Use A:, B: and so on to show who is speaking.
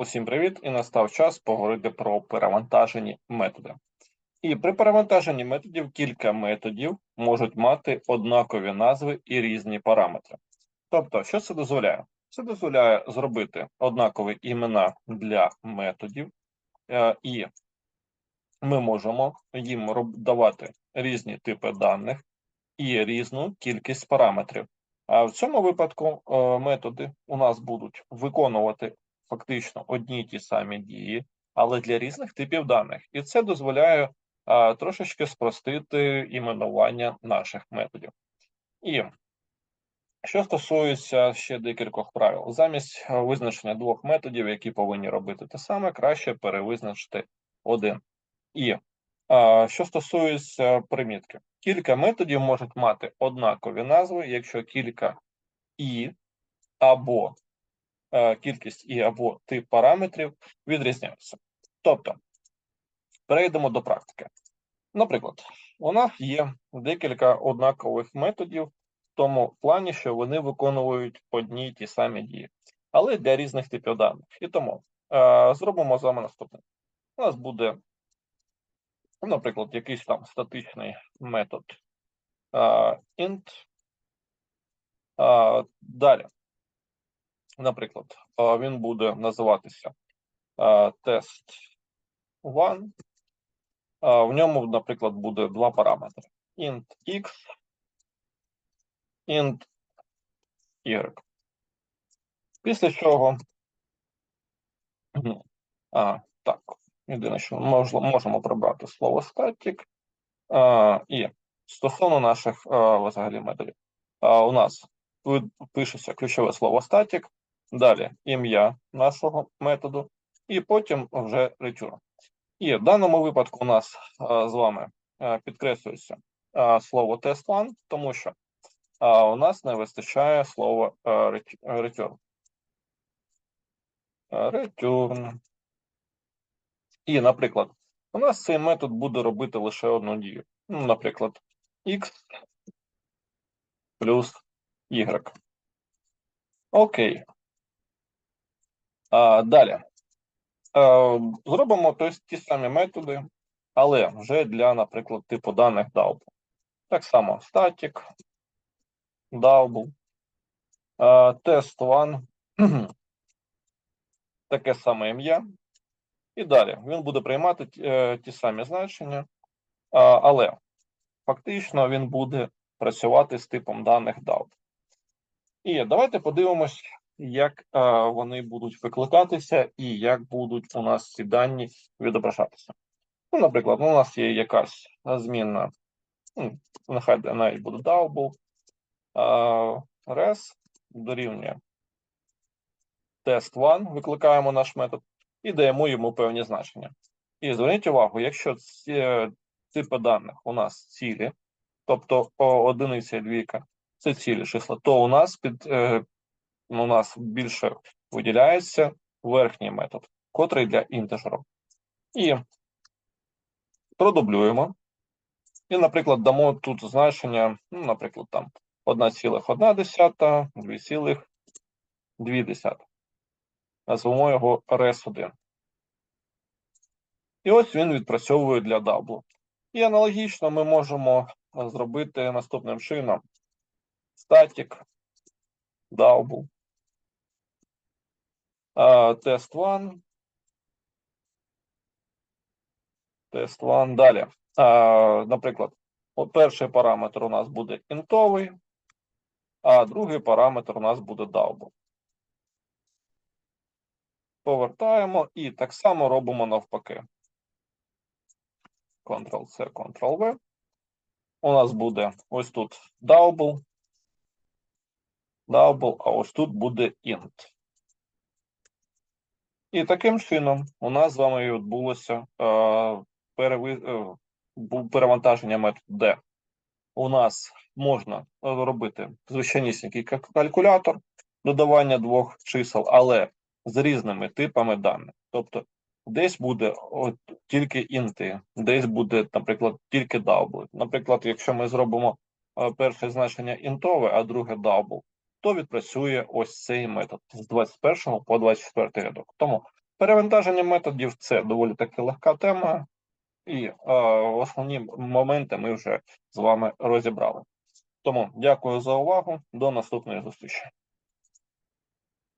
A: Усім привіт! І настав час поговорити про перевантажені методи. І при перевантаженні методів кілька методів можуть мати однакові назви і різні параметри. Тобто, що це дозволяє? Це дозволяє зробити однакові імена для методів, е, і ми можемо їм давати різні типи даних і різну кількість параметрів. А в цьому випадку е, методи у нас будуть виконувати фактично одні й ті самі дії, але для різних типів даних. І це дозволяє а, трошечки спростити іменування наших методів. І що стосується ще декількох правил, замість визначення двох методів, які повинні робити те саме, краще перевизначити один. І а, що стосується примітки, кілька методів можуть мати однакові назви, якщо кілька і або кількість і або тип параметрів відрізняються. Тобто, перейдемо до практики. Наприклад, у нас є декілька однакових методів в тому плані, що вони виконують одні й ті самі дії, але для різних типів даних. І тому е, зробимо з вами наступне. У нас буде, наприклад, якийсь там статичний метод е, int. Е, далі наприклад, він буде називатися тест 1. В ньому, наприклад, буде два параметри: int x, int y. Після чого, а, так, єдине, що мож, можемо прибрати слово static. А, і стосовно наших а, взагалі методів, а, у нас пишеться ключове слово static, далі ім'я нашого методу, і потім вже return. І в даному випадку у нас з вами підкреслюється слово test1, тому що у нас не вистачає слова return. Return. І, наприклад, у нас цей метод буде робити лише одну дію. Ну, наприклад, x плюс y. Окей. А, далі. Е, зробимо тобто, ті самі методи, але вже для, наприклад, типу даних double. Так само static, double, е, test1, таке саме ім'я. І далі він буде приймати е, ті самі значення, а, але фактично він буде працювати з типом даних double. І давайте подивимось, як е, вони будуть викликатися і як будуть у нас ці дані відображатися. Ну, наприклад, у нас є якась змінна, ну, нехай навіть буде double, res дорівнює test1, викликаємо наш метод і даємо йому певні значення. І зверніть увагу, якщо ці е, типи даних у нас цілі, тобто одиниця і двійка, це цілі числа, то у нас під е, у нас більше виділяється верхній метод, котрий для інтежеру. І продублюємо. І, наприклад, дамо тут значення, ну, наприклад, там 1,1, 2,2. Назвемо його res1. І ось він відпрацьовує для даблу. І аналогічно ми можемо зробити наступним чином: static, double, тест 1, тест 1. Далі. Наприклад, перший параметр у нас буде інтовий, а другий параметр у нас буде double. Повертаємо і так само робимо навпаки. Ctrl-C, Ctrl-V. У нас буде ось тут double, double, а ось тут буде int. І таким чином у нас з вами відбулося е, переви... е, перевантаження методу, де у нас можна робити звичайнісінький калькулятор додавання двох чисел, але з різними типами даних. Тобто десь буде от, тільки інти, десь буде, наприклад, тільки дабл. Наприклад, якщо ми зробимо е, перше значення інтове, а друге дабл, то відпрацює ось цей метод з 21 по 24 рядок. Тому Перевантаження методів це доволі таки легка тема, і е, основні моменти ми вже з вами розібрали. Тому дякую за увагу. До наступної зустрічі.